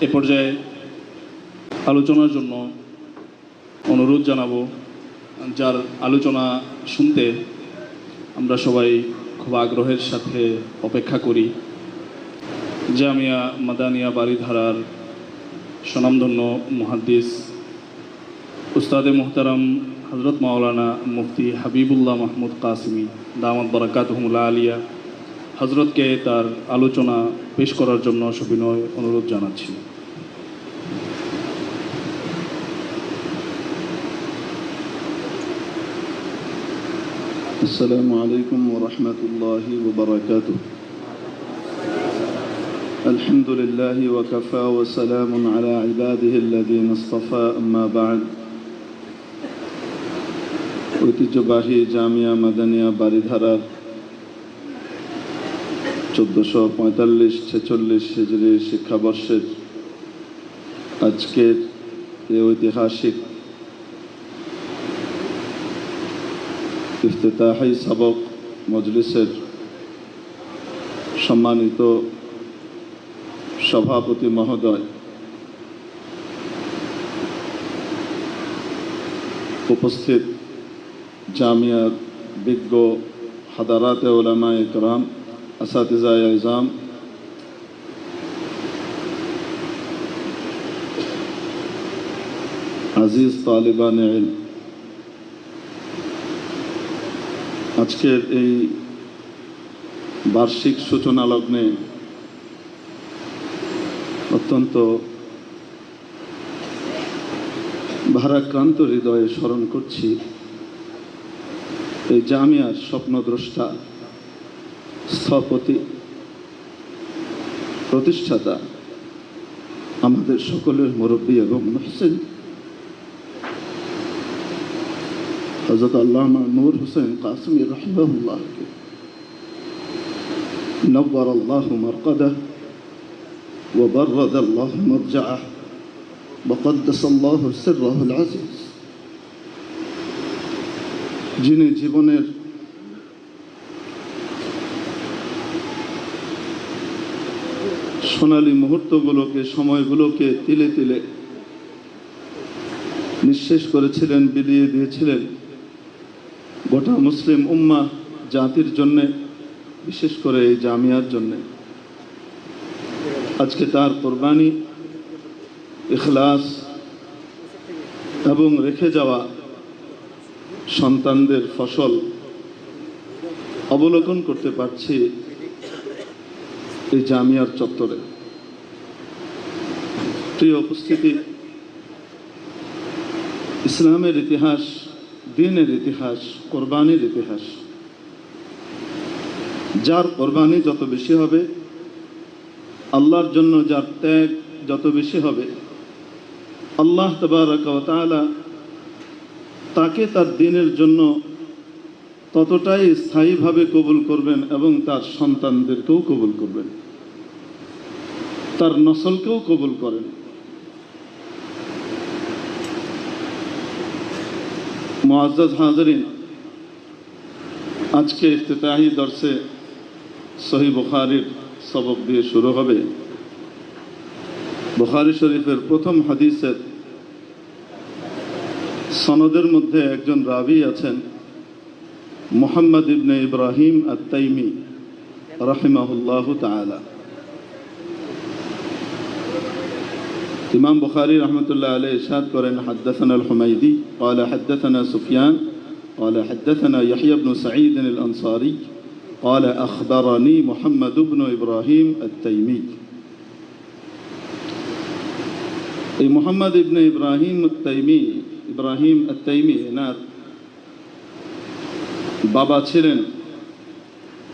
এ পর্যায়ে আলোচনার জন্য অনুরোধ জানাব, যার আলোচনা শুনতে আমরা সবাই খুব আগ্রহের সাথে অপেক্ষা করি। জামিয়া মাদানিয়া বাড়িধারার স্বনামধন্য মুহাদ্দিস উস্তাদে মোহতারাম হজরত মাওলানা মুফতি হাবিবুল্লাহ মাহমুদ কাসমি কাসিমি দামাত বরাকাতহমুল্লা আলিয়া হজরতকে তার আলোচনা পেশ করার জন্য সবিনয় অনুরোধ জানাচ্ছি السلام عليكم ورحمة الله وبركاته الحمد لله وكفى وسلام على عباده الذين اصطفى أما بعد ঐতিহ্যবাহী জামিয়া মাদানিয়া বাড়িধারার চোদ্দোশো পঁয়তাল্লিশ, ছেচল্লিশ হিজড়ি শিক্ষাবর্ষের আজকের এই ঐতিহাসিক ইফতেতাহি সাবক মজলিসের সম্মানিত সভাপতি মহোদয়, উপস্থিত জামিয়ার বিজ্ঞ হাদারাত ওলামা ইকরাম ইজাম আজিজ তালিবান ইলম আজকের এই বার্ষিক সূচনা লগ্নে অত্যন্ত ভারাক্রান্ত হৃদয়ে স্মরণ করছি, এই জামিয়ার স্বপ্নদ্রষ্টা স্থপতি প্রতিষ্ঠাতা আমাদের সকলের মুরব্বী এবং মহসেন হজরত আল্লামা নূর হুসেন কাসমি রহমাহুল্লাহকে نور الله مرقده وبرد الله مرجعه وقدس الله سره العزيز যিনি জীবনের সোনালী মুহূর্তগুলোকে, সময়গুলোকে তিলে তিলে নিঃশেষ করেছিলেন, বিলিয়ে দিয়েছিলেন। গোটা মুসলিম উম্মা জাতির জন্যে, বিশেষ করে এই জামিয়ার জন্যে। আজকে তার কোরবানি, ইখলাস এবং রেখে যাওয়া সন্তানদের ফসল অবলোকন করতে পারছি। এই জামিয়ার চত্বরে। প্রিয় উপস্থিতি, ইসলামের ইতিহাস, দিনের ইতিহাস, কোরবানির ইতিহাস। যার কোরবানি যত বেশি হবে, আল্লাহর জন্য যার ত্যাগ যত বেশি হবে, আল্লাহ তবারকালা তাকে তার দিনের জন্য ততটাই স্থায়ীভাবে কবুল করবেন এবং তার সন্তানদেরকেও কবুল করবেন। তার নসলকেও কবুল করেন। মোয়াজ্জাজ হাজরিন আজকে ইফতেতাহি দর্শে সহি বুখারির সবক দিয়ে শুরু হবে। বুখারি শরীফের প্রথম হাদিসের সনদের মধ্যে একজন রাবি আছেন। মোহাম্মদ ইবনে ইব্রাহিম আত্তাইমি রাহিমাহুল্লাহ তাআলা ইমাম বুখারী রহমতুল্লাহ আলাইহি ইরশাদ করেন حدثنا الحميدي قال حدثنا سفيان قال حدثنا يحيى بن سعيد الأنصاري قال أخبرني محمد بن إبراهيم التيمي এই মোহাম্মদ ইবনে ইব্রাহিম তাইমি ইব্রাহিম তাইমি এনার বাবা ছিলেন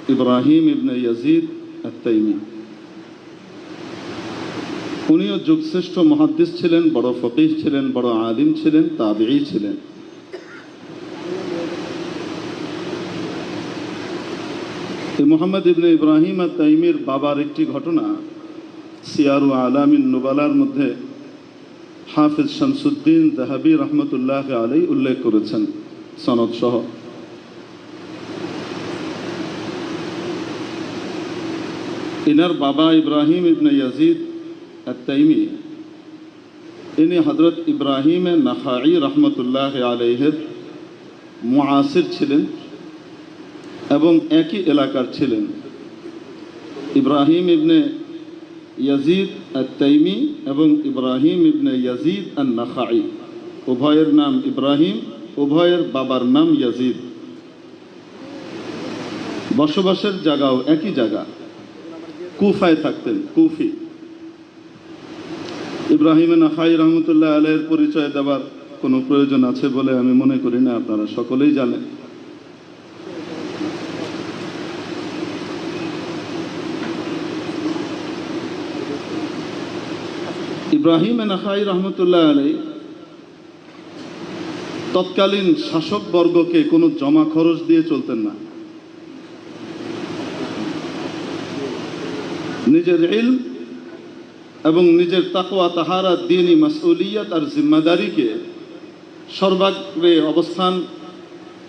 ইব্রাহিম ইবনে ইয়াজিদ তাইমি উনিও যুগশ্রেষ্ঠ মহাদ্দিস ছিলেন, বড় ফকিহ ছিলেন, বড় আলিম ছিলেন, তাবিঈ ছিলেন। মোহাম্মদ ইবনে ইব্রাহিম আর তাইমির বাবার একটি ঘটনা সিয়ারু আলামিন নুবালার মধ্যে হাফিজ শামসুদ্দিন জাহাবি রহমতুল্লাহ আলাই উল্লেখ করেছেন সনদ সহ ইনার বাবা ইব্রাহিম ইবনে ইয়াজিদ আত্তাইমি। ইনি হজরত ইব্রাহিম নাখাই রহমতুল্লাহ আলহের মুআসির ছিলেন এবং একই এলাকার ছিলেন। ইব্রাহিম ইবনে ইয়াজিদ আত্তাইমি এবং ইব্রাহিম ইবনে ইয়াজিদ আন নাখাই উভয়ের নাম ইব্রাহিম, উভয়ের বাবার নাম ইয়াজিদ। বসবাসের জায়গাও একই জায়গা। কুফায় থাকতেন, কুফি। ইব্রাহিম নাখাই রহমতুল্লাহ আলের পরিচয় দেওয়ার কোনো প্রয়োজন আছে বলে আমি মনে করি না, আপনারা সকলেই জানেন। ইব্রাহিম নাখাই রহমতুল্লাহ আলী তৎকালীন শাসকবর্গকে কোনো জমা খরচ দিয়ে চলতেন না। নিজের ইলম এবং নিজের তাকওয়া, তাহারা দিনই মাসউলিয়াত আর জিম্মাদারিকে সর্বাগ্রে অবস্থান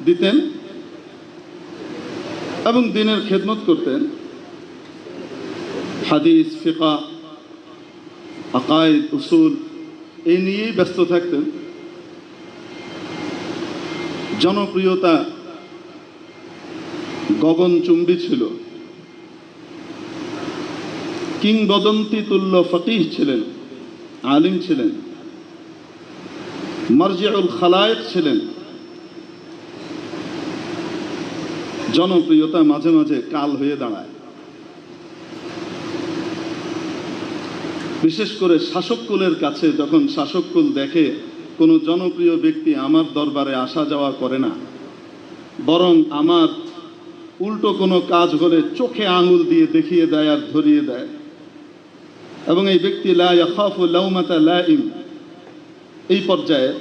দিতেন এবং দিনের খেদমত করতেন। হাদিস, ফিকা, আকায়েদ, উসুল, এই নিয়েই ব্যস্ত থাকতেন। জনপ্রিয়তা গগনচুম্বী ছিল। কিংবদন্তি তুল্য ফকিহ ছিলেন, আলিম ছিলেন, মরজিউল খালায়েক ছিলেন। জনপ্রিয়তা মাঝে মাঝে কাল হয়ে দাঁড়ায়। বিশেষ করে শাসককুলের কাছে যখন শাসককুল দেখে কোনো জনপ্রিয় ব্যক্তি আমার দরবারে আসা যাওয়া করে না, বরং আমার উল্টো কোনো কাজ হলে চোখে আঙুল দিয়ে দেখিয়ে দেয় আর ধরিয়ে দেয় এবং এই ব্যক্তি লাইম। এই পর্যায়ে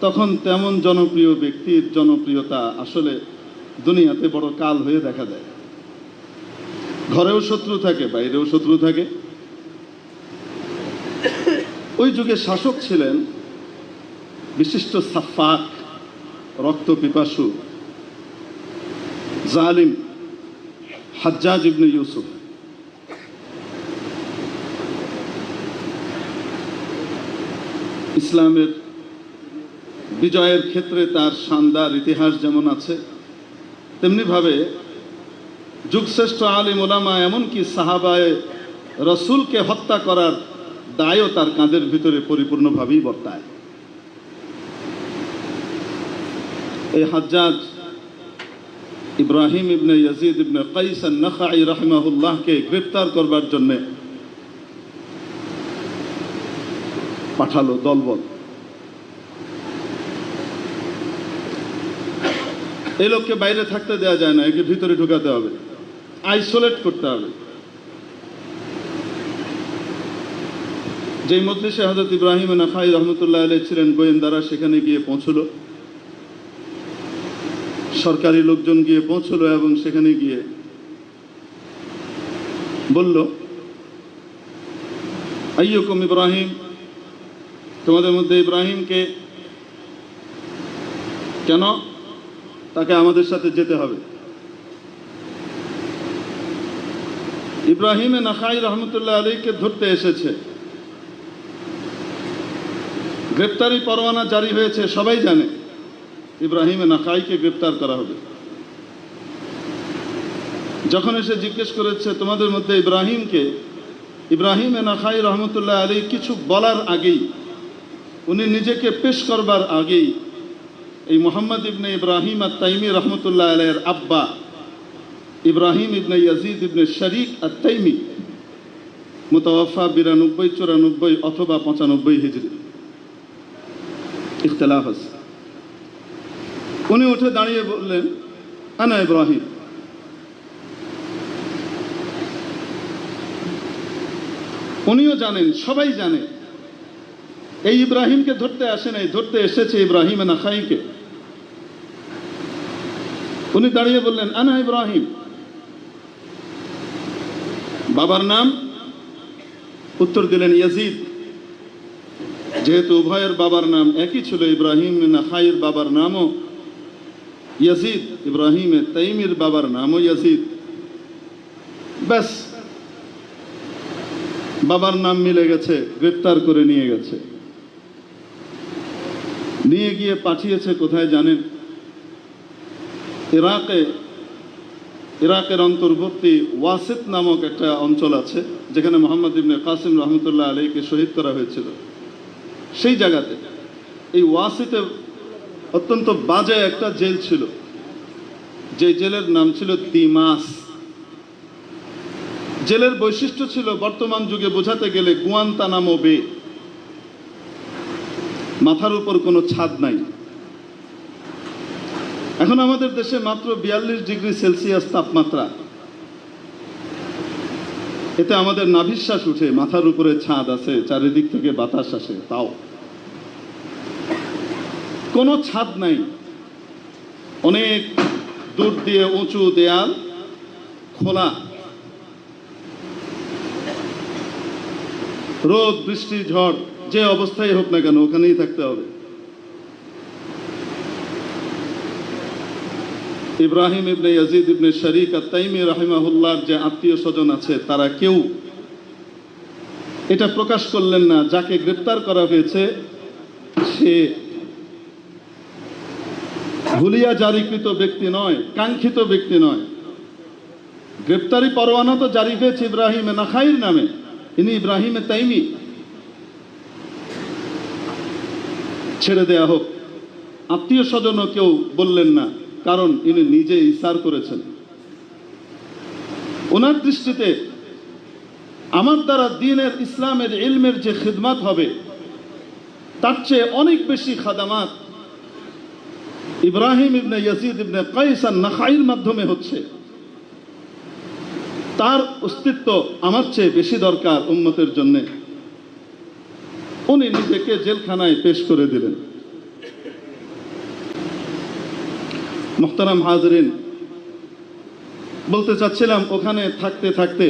তখন তেমন জনপ্রিয় ব্যক্তির জনপ্রিয়তা আসলে দুনিয়াতে বড় কাল হয়ে দেখা দেয়। ঘরেও শত্রু থাকে, বাইরেও শত্রু থাকে। ওই যুগে শাসক ছিলেন বিশিষ্ট সাফাক, রক্ত পিপাসু, জালিম, হাজ্জাজ ইবনে ইউসুফ। ইসলামের বিজয়ের ক্ষেত্রে তার শানদার ইতিহাস যেমন আছে, তেমনিভাবে যুগশ্রেষ্ঠ আলিম ওলামা এমনকি সাহাবায় রসুলকে হত্যা করার দায়ও তার কাঁধের ভিতরে পরিপূর্ণভাবেই বর্তায়। এই Hajjaj Ibrahim ibn Yazid ibn Qais Nakhai রহমাহুল্লাহকে গ্রেপ্তার করবার জন্যে পাঠালো দলবল। এই লোককে বাইরে থাকতে দেওয়া যায় না, একে ভিতরে ঢুকাতে হবে। আইসোলেট করতে হবে। যেই মজলিসে হজরত ইব্রাহিম নাফাই রহমতুল্লাহ আলাই ছিলেন, গোয়েন্দারা সেখানে গিয়ে পৌঁছলো। সরকারি লোকজন গিয়ে পৌঁছলো এবং সেখানে গিয়ে বলল, আইয়কুম ইব্রাহিম তোমাদের মধ্যে ইব্রাহিমকে কেন তাকে আমাদের সাথে যেতে হবে? ইব্রাহিম নাখাই রহমতুল্লাহ আলীকে ধরতে এসেছে। গ্রেপ্তারি পরোয়ানা জারি হয়েছে, সবাই জানে। ইব্রাহিম নাকাইকে গ্রেপ্তার করা হবে। যখন এসে জিজ্ঞেস করেছে, তোমাদের মধ্যে ইব্রাহিমকে? ইব্রাহিম নাখাই রহমতুল্লাহ আলী কিছু বলার আগেই উনি নিজেকে পেশ করবার আগেই এই মোহাম্মদ ইবনে ইব্রাহিম আর তাইমি রহমতুল্লাহ আলের আব্বা ইব্রাহিম ইবনে ইয়াজিদ ইবনে শরিক আর তাইমি মুতাওয়াফা বিরানব্বই, চুরানব্বই অথবা পঁচানব্বই হিজড়ি ইখতলাফ আছে। উনি উঠে দাঁড়িয়ে বললেন, আনা ইব্রাহিম। উনিও জানেন, সবাই জানে এই ইব্রাহিমকে ধরতে আসে নাই, ধরতে এসেছে ইব্রাহিম নাখাইকে উনি দাঁড়িয়ে বললেন, আনা ইব্রাহিম। বাবার নাম? উত্তর দিলেন, ইয়াজিদ। যেহেতু উভয়ের বাবার নাম একই ছিল, ইব্রাহিম নাখাইয়ের বাবার নামও ইয়াজিদ, ইব্রাহিম তাইমির বাবার নামও ইয়াজিদ। ব্যাস, বাবার নাম মিলে গেছে, গ্রেপ্তার করে নিয়ে গেছে। নিয়ে গিয়ে পাঠিয়েছে, কোথায় জানেন? ইরাকে, ইরাকের অন্তর্বর্তী ওয়াসিত নামক একটা অঞ্চল আছে, যেখানে মোহাম্মদ ইবনে কাসিম রহমতুল্লাহ আলীকে শহীদ করা হয়েছিল। সেই জায়গাতে এই ওয়াসিতে অত্যন্ত বাজে একটা জেল ছিল। যে জেলের নাম ছিল দিমাস জেলের বৈশিষ্ট্য ছিল বর্তমান যুগে বোঝাতে গেলে গুয়ান্তানামো বে। মাথার উপর কোনো ছাদ নাই। এখন আমাদের দেশে মাত্র বিয়াল্লিশ ডিগ্রি সেলসিয়াস তাপমাত্রা। এতে আমাদের নাভিশ্বাস উঠে, মাথার উপরে ছাদ আছে, চারিদিক থেকে বাতাস আসে, তাও। কোনো ছাদ নাই। অনেক দূর দিয়ে উঁচু দেয়াল খোলা। রোদ, বৃষ্টি, ঝড় যে অবস্থায় হোক না কেন, ওখানেই থাকতে হবে। ইব্রাহিম ইবনে ইয়াজিদ ইবনে শরিক আর তাইমি রাহিমাহুল্লাহর যে আত্মীয় স্বজন আছে, তারা কেউ এটা প্রকাশ করলেন না, যাকে গ্রেপ্তার করা হয়েছে, সে ভুলিয়া জারিকৃত ব্যক্তি নয়, কাঙ্ক্ষিত ব্যক্তি নয়। গ্রেপ্তারি পরোয়ানা তো জারি হয়েছে ইব্রাহিম নাখাইর নামে। ইনি ইব্রাহিমে তাইমি ছেড়ে দেয়া হোক। আত্মীয় স্বজনও কেউ বললেন না, কারণ ইনি নিজে ইসার করেছেন। ওনার দৃষ্টিতে আমার দ্বারা দিনের ইসলামের ইলমের যে খিদমাত হবে, তার চেয়ে অনেক বেশি খাদামাত ইব্রাহিম ইবনে ইয়াসিদ ইবনে কাইসান নাখাইর মাধ্যমে হচ্ছে। তার অস্তিত্ব আমার চেয়ে বেশি দরকার উম্মতের জন্যে। উনি নিজেকে জেলখানায় পেশ করে দিলেন। মোহতারাম হাজরিন, বলতে চাচ্ছিলাম, ওখানে থাকতে থাকতে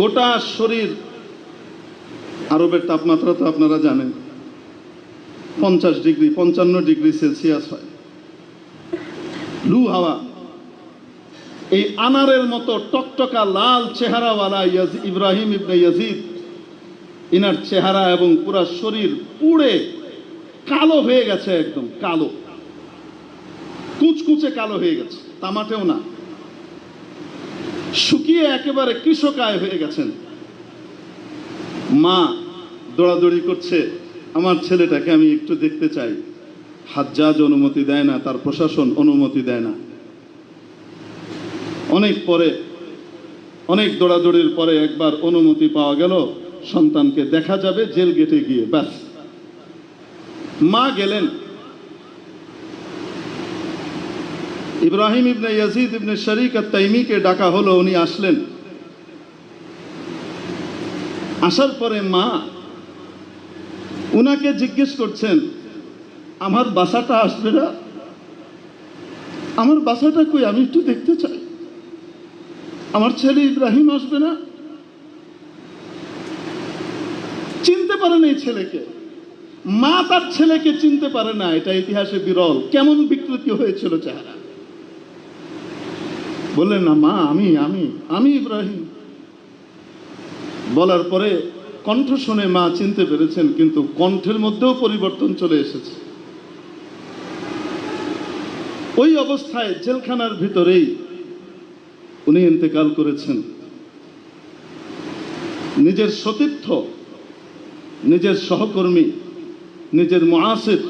গোটা শরীর আরবের তাপমাত্রা তো আপনারা জানেন, পঞ্চাশ ডিগ্রি, পঞ্চান্ন ডিগ্রি সেলসিয়াস হয়। লু হাওয়া এই আনারের মতো টকটকা লাল চেহারাওয়ালা ইয়াজ- ইব্রাহিম ইবনে ইয়াজিদ, ইনার চেহারা এবং পুরা শরীর পুড়ে কালো হয়ে গেছে একদম, কালো। কুচকুচে কালো হয়ে গেছে, তামাটেও না। শুকিয়ে একেবারে কৃষকায় হয়ে গেছেন। মা দৌড়াদৌড়ি করছে, আমার ছেলেটাকে আমি একটু দেখতে চাই। হাজ্জাজ অনুমতি দেয় না, তার প্রশাসন অনুমতি দেয় না। অনেক পরে, অনেক দৌড়াদৌড়ির পরে একবার অনুমতি পাওয়া গেল, সন্তানকে দেখা যাবে জেল গেটে গিয়ে, ব্যাস। মা গেলেন। ইব্রাহিম ইবনে ইয়াজিদ ইবনে শরিক আর তাইমিকে ডাকা হলো, উনি আসলেন। আসার পরে মা উনাকে জিজ্ঞেস করছেন, আমার বাসাটা আসবে না? আমার বাসাটা কই? আমি একটু দেখতে চাই। আমার ছেলে ইব্রাহিম আসবে না? চিনতে পারেন এই ছেলেকে। মা তার ছেলেকে চিনতে পারে না, এটা ইতিহাসে বিরল। কেমন বিকৃতি হয়েছিল চেহারা। বললেন, না, মা, আমি আমি আমি ইব্রাহিম। বলার পরে কণ্ঠ শুনে মা চিনতে পেরেছেন, কিন্তু কণ্ঠের মধ্যেও পরিবর্তন চলে এসেছে। ওই অবস্থায় জেলখানার ভিতরেই উনি ইন্তেকাল করেছেন। নিজের সতীর্থ, নিজের সহকর্মী, নিজের মুআসির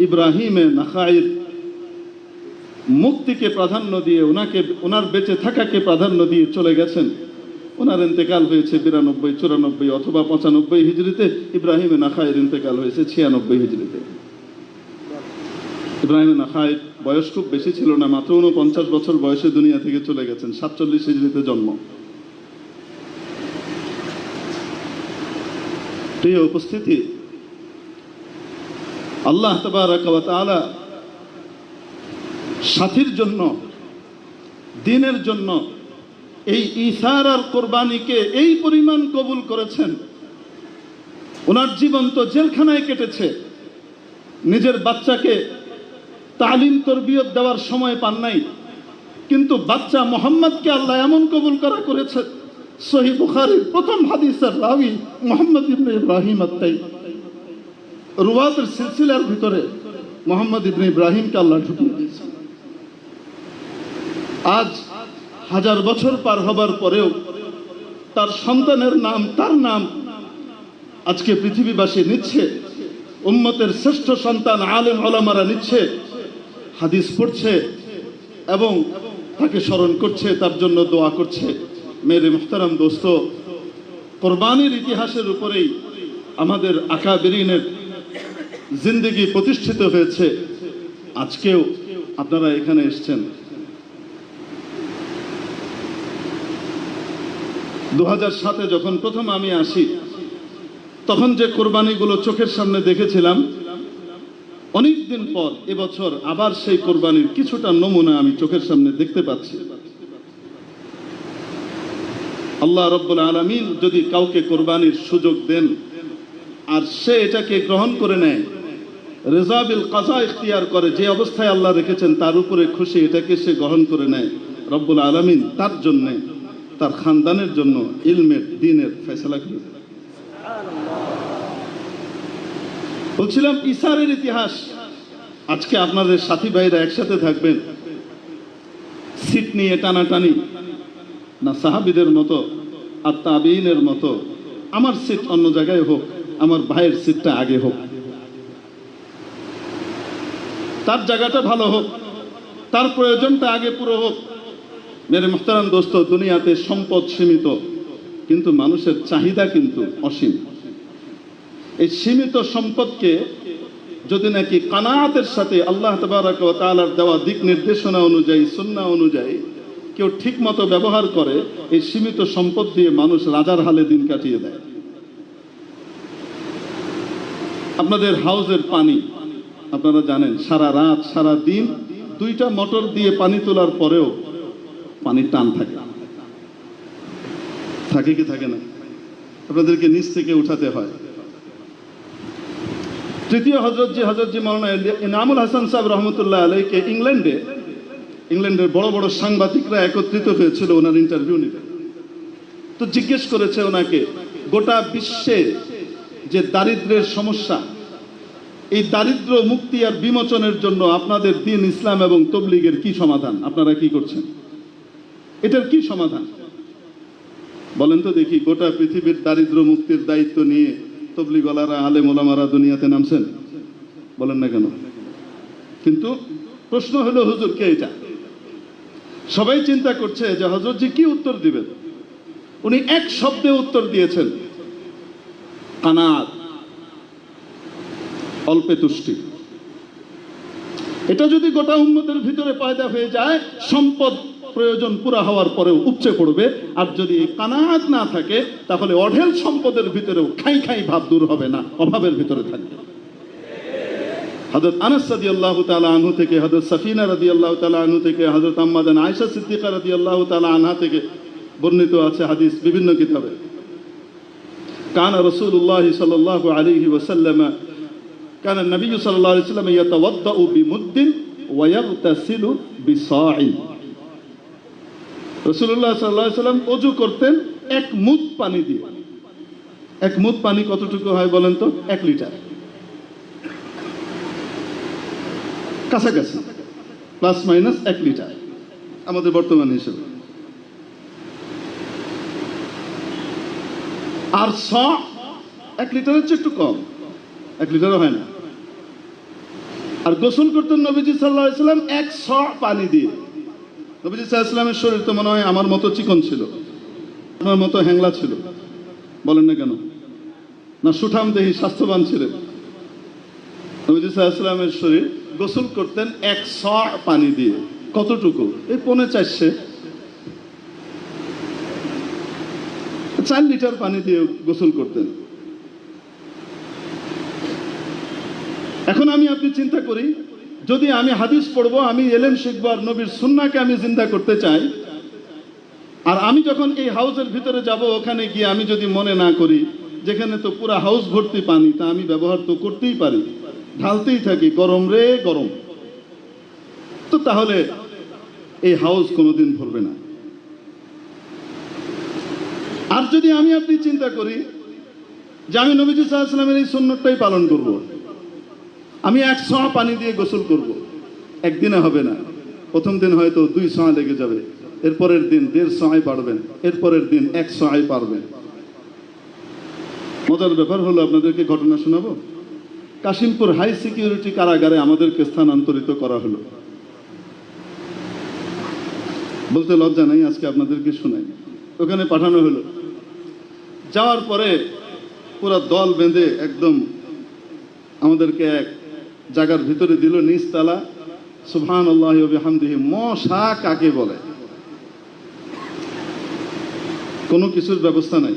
ইব্রাহিমে নাখাইর মুক্তিকে প্রাধান্য দিয়ে ওনাকে ওনার বেঁচে থাকাকে প্রাধান্য দিয়ে চলে গেছেন। ওনার ইন্তেকাল হয়েছে বিরানব্বই, চুরানব্বই অথবা পঁচানব্বই হিজড়িতে। ইব্রাহিমে নাখায়ের ইন্তেকাল হয়েছে ছিয়ানব্বই হিজড়িতে। ইব্রাহিম নাখায়ের বয়স খুব বেশি ছিল না, মাত্র উনপঞ্চাশ বছর বয়সে দুনিয়া থেকে চলে গেছেন, সাতচল্লিশ হিজড়িতে জন্ম। প্রিয় উপস্থিতি, আল্লাহ ওয়া সাথীর জন্য, দিনের জন্য এই ইসার আর কোরবানিকে এই পরিমাণ কবুল করেছেন। ওনার জীবন তো জেলখানায় কেটেছে, নিজের বাচ্চাকে তালিম তরবিয়ত দেওয়ার সময় পান নাই। কিন্তু বাচ্চা মোহাম্মদকে আল্লাহ এমন কবুল করা করেছে, সহি বুখারির প্রথম হাদিসের রাবি মোহাম্মদ ইবনে ইব্রাহিম আত্মাই। রুয়াতের সিলসিলার ভিতরে মোহাম্মদ ইবনে ইব্রাহিমকে আল্লাহ ঢুকিয়ে দিয়েছে আজ হাজার বছর পার হবার পরেও তার সন্তানের নাম, তার নাম আজকে পৃথিবীবাসী নিচ্ছে, উম্মতের শ্রেষ্ঠ সন্তান, আলেম আলামারা নিচ্ছে। হাদিস পড়ছে এবং তাকে স্মরণ করছে, তার জন্য দোয়া করছে। মেরে মুখতারাম দোস্ত, কোরবানির ইতিহাসের উপরেই আমাদের আকাবেরিনের জিন্দগি প্রতিষ্ঠিত হয়েছে। আজকেও আপনারা এখানে এসছেন। দু হাজার সাতে যখন প্রথম আমি আসি, তখন যে কোরবানিগুলো চোখের সামনে দেখেছিলাম অনেক দিন পর এবছর আবার সেই কোরবানির কিছুটা নমুনা আমি চোখের সামনে দেখতে পাচ্ছি আল্লাহ রব্বুল আলমিন যদি কাউকে কোরবানির সুযোগ দেন, আর সে এটাকে গ্রহণ করে নেয় রেজাবিল কাজা ইখতিয়ার করে যে অবস্থায় আল্লাহ রেখেছেন, তার উপরে খুশি এটাকে সে গ্রহণ করে নেয় রব্বুল আলমিন তার জন্যে, তার খানদানের জন্য, ইলমের, দিনের ফেসলা করে। বলছিলাম ইসারের ইতিহাস। আজকে আপনাদের সাথী ভাইরা একসাথে থাকবেন। সিট নিয়ে টানাটানি, না সাহাবিদের মতো, আর তাবিনের মতো। আমার সিট অন্য জায়গায় হোক, আমার ভাইয়ের সিটটা আগে হোক। তার জায়গাটা ভালো হোক, তার প্রয়োজনটা আগে পুরো হোক। মেরে মোহতারাম দোস্ত, দুনিয়াতে সম্পদ সীমিত, কিন্তু মানুষের চাহিদা কিন্তু অসীম। এই সীমিত সম্পদকে যদি নাকি কানাতের সাথে আল্লাহ তবারক ও তাআলার দেওয়া দিক নির্দেশনা অনুযায়ী সুন্না অনুযায়ী কেউ ঠিক মতো ব্যবহার করে, এই সীমিত সম্পদ দিয়ে মানুষ রাজার হালে দিন কাটিয়ে দেয়। আপনাদের হাউজের পানি, আপনারা জানেন, সারা রাত, সারা দিন দুইটা মোটর দিয়ে পানি তোলার পরেও পানির টান থাকে। থাকে কি থাকে না? আপনাদেরকে নিচ থেকে উঠাতে হয়। তৃতীয় হজরতজি হজরতজি মৌলানা ইনামুল হাসান সাহেব রহমতুল্লাহ আলাইকে ইংল্যান্ডে, ইংল্যান্ডের বড় বড় সাংবাদিকরা একত্রিত হয়েছিল ওনার ইন্টারভিউ নিতে। তো জিজ্ঞেস করেছে ওনাকে, গোটা বিশ্বের যে দারিদ্রের সমস্যা, এই দারিদ্র মুক্তি আর বিমোচনের জন্য আপনাদের দিন ইসলাম এবং তবলিগের কি সমাধান? আপনারা কি করছেন? এটার কি সমাধান? বলেন তো দেখি, গোটা পৃথিবীর দারিদ্র মুক্তির দায়িত্ব নিয়ে তবলিগলারা আলে মোলামারা দুনিয়াতে নামছেন। বলেন না কেন? কিন্তু প্রশ্ন হলো, হুজুর কে এটা? সবাই চিন্তা করছে যে হজরতজি কি উত্তর দিবেন? উনি এক শব্দে উত্তর দিয়েছেন কানাত অল্পে তুষ্টি। এটা যদি গোটা উন্মতের ভিতরে পয়দা হয়ে যায়, সম্পদ প্রয়োজন পুরা হওয়ার পরেও উপচে পড়বে। আর যদি কানাজ না থাকে, তাহলে অঢেল সম্পদের ভিতরেও খাই খাই ভাব দূর হবে না, অভাবের ভিতরে থাকবে। হজরত আনাস সাদি আল্লাহ তালা আনহু থেকে হজরত সাফিনা রাদি আল্লাহ তালা আনু থেকে হজরত আম্মাদান আয়সা সিদ্দিকা রাদি আল্লাহ তালা আনহা থেকে বর্ণিত আছে হাদিস বিভিন্ন কিতাবে। কান রসুল্লাহ সাল্লাহ আলিহি ওসাল্লাম কান নবী সাল্লাহ আলি সাল্লাম ইয়াতাওয়াদ্দাউ বিমুদ্দিন ওয়ায়াগতাসিলু বিসাঈ রসুল্লাহ সাল্লাহ সাল্লাম অজু করতেন এক মুদ পানি দিয়ে। এক মুদ পানি কতটুকু হয় বলেন তো? এক লিটার। কাছাকাছি। প্লাস মাইনাস এক লিটার আমাদের বর্তমান হিসেবে। আর স এক লিটারের চেয়ে একটু কম। এক লিটারও হয় না। আর গোসল করতেন নবীজি সাল্লাহ সাল্লাম এক স পানি দিয়ে। নবীজি সাল্লামের শরীর তো মনে হয় আমার মতো চিকন ছিল। আপনার মতো হ্যাংলা ছিল। বলেন না কেন? না, সুঠাম দেহি, স্বাস্থ্যবান ছিলেন নবীজি সাল্লামের শরীর গোসল করতেন এক স পানি দিয়ে। কতটুকু? এই পনে চারশে। চার লিটার পানি দিয়ে গোসল করতেন। এখন আমি আপনি চিন্তা করি যদি আমি হাদিস পড়ব, আমি এলেম শিখব আর নবীর সুন্নাকে আমি জিন্দা করতে চাই, আর আমি যখন এই হাউসের ভিতরে যাব, ওখানে গিয়ে আমি যদি মনে না করি, যেখানে তো পুরো হাউস ভর্তি পানি, তা আমি ব্যবহার তো করতেই পারি ঢালতেই থাকি, গরম রে গরম তো তাহলে এই হাউস কোনোদিন ভরবে না আর যদি আমি আপনি চিন্তা করি যে আমি নবীজি সাহা ইসলামের এই সন্ন্যতটাই পালন করব। আমি এক ছোঁয়া পানি দিয়ে গোসল করব। একদিনে হবে না। প্রথম দিন হয়তো দুই ছোঁয়া লেগে যাবে। এরপরের দিন দেড় ছোঁয়ায় পারবেন। এরপরের দিন এক ছোঁয়ায় পারবেন। মজার ব্যাপার হলো, আপনাদেরকে ঘটনা শোনাবো? কাশিমপুর হাই সিকিউরিটি কারাগারে আমাদেরকে স্থানান্তরিত করা হলো। বলতে লজ্জা নেই, আজকে আপনাদেরকে শোনাই। ওখানে পাঠানো হলো। যাওয়ার পরে পুরো দল বেঁধে একদম আমাদেরকে এক জায়গার ভিতরে দিল নিচতলা সুবহান আল্লাহ হামদিহি মশা কাকে বলে? কোনো কিছুর ব্যবস্থা নাই।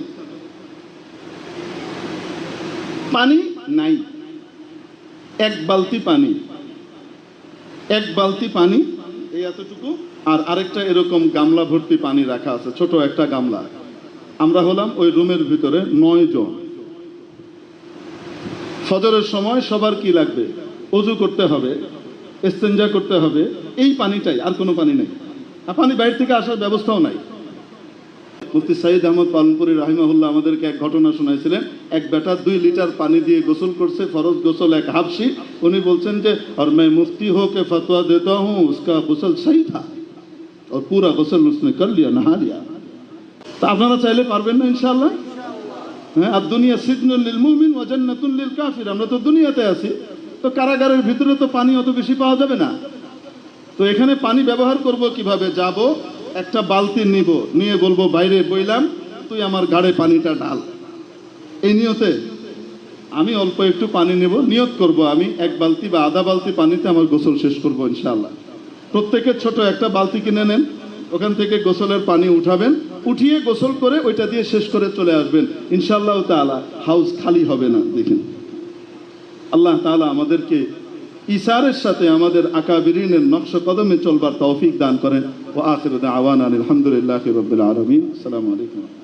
পানি নাই। এক বালতি পানি। এক বালতি পানি, এই এতটুকু। আর আরেকটা এরকম গামলা ভর্তি পানি রাখা আছে, ছোট একটা গামলা। আমরা হলাম ওই রুমের ভিতরে নয় জন। ফজরের সময় সবার কি লাগবে? অজু করতে হবে এক্সচেঞ্জা করতে হবে, এই পানিটাই, আর কোনো পানি নেই। আর পানি বাইরে থেকে আসার ব্যবস্থাও নাই। মুফতি সাইদ আহমদ পালনপুরি রাহিমাহুল্লাহ আমাদেরকে এক ঘটনা শোনাইছিলেন। এক বেটা দুই লিটার পানি দিয়ে গোসল করছে, ফরজ গোসল এক হাফসি উনি বলছেন যে, আর মে মুফতি হোকে ফতোয়া দেতা হুঁ, উসকা গোসল সাই থা। আর পুরা গোসল উসনে কর লিয়া, নাহা লিয়া। তা আপনারা চাইলে পারবেন না ইনশাল্লাহ হ্যাঁ আর দুনিয়া সিদ্ন লিল মুমিন ওয়া জান্নাতুল লিল কাফির। আমরা তো দুনিয়াতে আছি। তো কারাগারের ভিতরে তো পানি অত বেশি পাওয়া যাবে না। তো এখানে পানি ব্যবহার করব কীভাবে? যাব, একটা বালতি নিব, নিয়ে বলব, বাইরে বইলাম, তুই আমার গাড়ে পানিটা ঢাল। এই নিয়তে আমি অল্প একটু পানি নেব, নিয়ত করব আমি এক বালতি বা আধা বালতি পানিতে আমার গোসল শেষ করব ইনশাআল্লাহ। প্রত্যেকের ছোট একটা বালতি কিনে নেন, ওখান থেকে গোসলের পানি উঠাবেন, উঠিয়ে গোসল করে ওইটা দিয়ে শেষ করে চলে আসবেন। ইনশাআল্লাহ তাআলা, হাউস খালি হবে না, দেখেন। আল্লাহ তালা আমাদেরকে ইশারের সাথে আমাদের আকাবিরিনের নকশ কদমে চলবার তৌফিক দান করেন। ও আখির আওয়ান আলহামদুলিল্লাহ রবিল আলমিন। আসসালামু আলাইকুম।